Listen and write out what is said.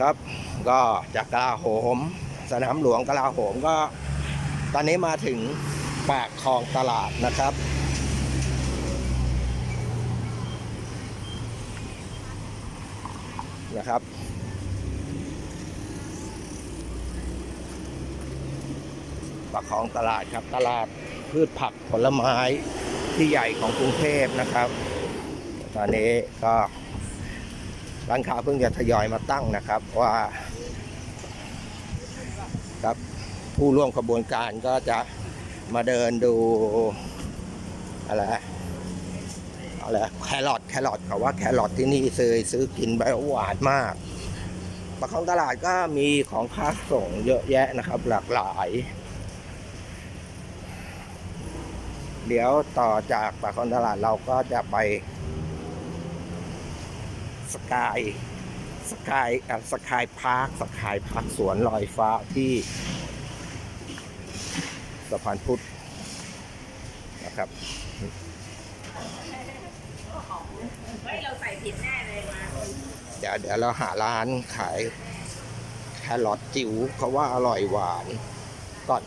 ครับ ก็จากกลาโหม สนามหลวงกลาโหมก็ ตอนนี้มาถึงปากคลองตลาดนะครับ นะครับปากคลองตลาดครับตลาดพืชผักผลไม้ที่ใหญ่ของกรุงเทพนะครับ ตอนนี้ก็ ร้านค้าเพิ่งจะทยอยมาตั้งนะครับว่าครับผู้ร่วมขบวนการก็จะมาเดินดูอะไรอะไรแครอทแครอทเขาว่าแครอทที่นี่เคยซื้อกินไปหวานมากปากคองตลาดก็มีของค้าส่งเยอะแยะนะครับ หลากหลาย เดี๋ยวต่อจากปากคลองตลาดเราก็จะไป สกายสกายสกายพาร์คสกายพาร์คสวนลอยฟ้าที่สะพานพุทธนะครับเฮ้ยเราใส่ผิดแน่เลยมาเดี๋ยวเดี๋ยวเราหาร้านขายแครอทจิ๋วเขาว่าอร่อยหวานก่อน